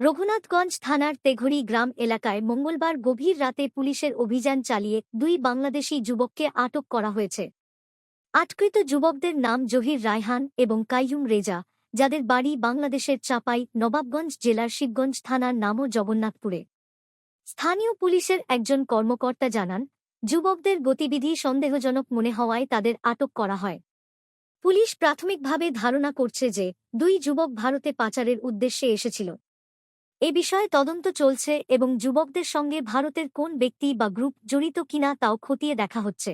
রঘুনাথগঞ্জ থানার তেঘরি গ্রাম এলাকায় মঙ্গলবার গভীর রাতে পুলিশের অভিযান চালিয়ে দুই বাংলাদেশি যুবককে আটক করা হয়েছে। আটকৃত যুবকদের নাম জহির রায়হান এবং কাইয়ুম রেজা, যাদের বাড়ি বাংলাদেশের চাপাই, নবাবগঞ্জ জেলার শিবগঞ্জ থানার নামও জগন্নাথপুরে। স্থানীয় পুলিশের একজন কর্মকর্তা জানান, যুবকদের গতিবিধি সন্দেহজনক মনে হওয়ায় তাদের আটক করা হয়। পুলিশ প্রাথমিকভাবে ধারণা করছে যে দুই যুবক ভারতে পাচারের উদ্দেশ্যে এসেছিল। এ বিষয়ে তদন্ত চলছে এবং যুবকদের সঙ্গে ভারতের কোন ব্যক্তি বা গ্রুপ জড়িত কিনা তাও খতিয়ে দেখা হচ্ছে।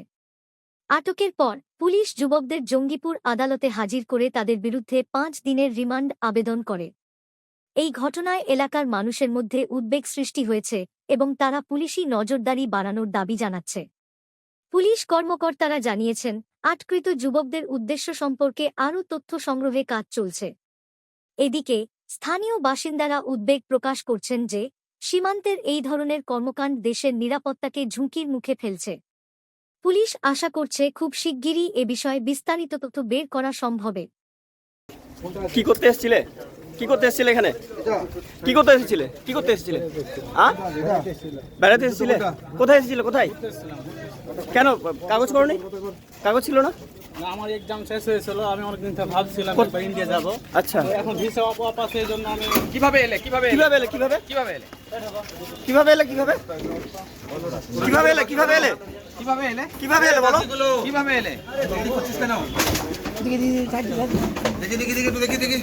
আটকের পর পুলিশ যুবকদের জঙ্গিপুর আদালতে হাজির করে তাদের বিরুদ্ধে পাঁচ দিনের রিমান্ড আবেদন করে। এই ঘটনায় এলাকার মানুষের মধ্যে উদ্বেগ সৃষ্টি হয়েছে এবং তারা পুলিশি নজরদারি বাড়ানোর দাবি জানাচ্ছে। পুলিশ কর্মকর্তারা জানিয়েছেন, আটকৃত যুবকদের উদ্দেশ্য সম্পর্কে আরও তথ্য সংগ্রহে কাজ চলছে। এদিকে স্থানীয় বাসিন্দারা উদ্বেগ প্রকাশ করছেন যে সীমান্তের এই ধরনের কর্মকাণ্ড দেশের নিরাপত্তাকে ঝুঁকির মুখে ফেলছে। পুলিশ আশা করছে খুব শিগগিরই এ বিষয়ে বিস্তারিত তথ্য বের করা সম্ভবে। কি করতে এসেছিলে? কি করতে এসেছিলে এখানে? কি করতে এসেছিলে? কি করতে এসেছিলে? হ্যাঁ বেড়াতে এসেছিলে? কোথায় এসেছিলে? কোথায়? কেন? কাগজ করনি? কাগজ ছিল না, আমার এক্সাম শেষ হয়েছিল আমি অনেকদিন থেকে ভাবছিলাম একবার ইন্ডিয়া যাব। আচ্ছা। এখন ভিসা অপ আছে জন্য আমি কীভাবে এলে কীভাবে কীভাবে এলে কীভাবে? কীভাবে এলে? কীভাবে এলে কীভাবে? কীভাবে এলে কীভাবে এলে? কীভাবে এলে? কীভাবে এলে বলো? কীভাবে এলে? করছিস কেন? দেখি দেখি দেখি দেখি দেখি।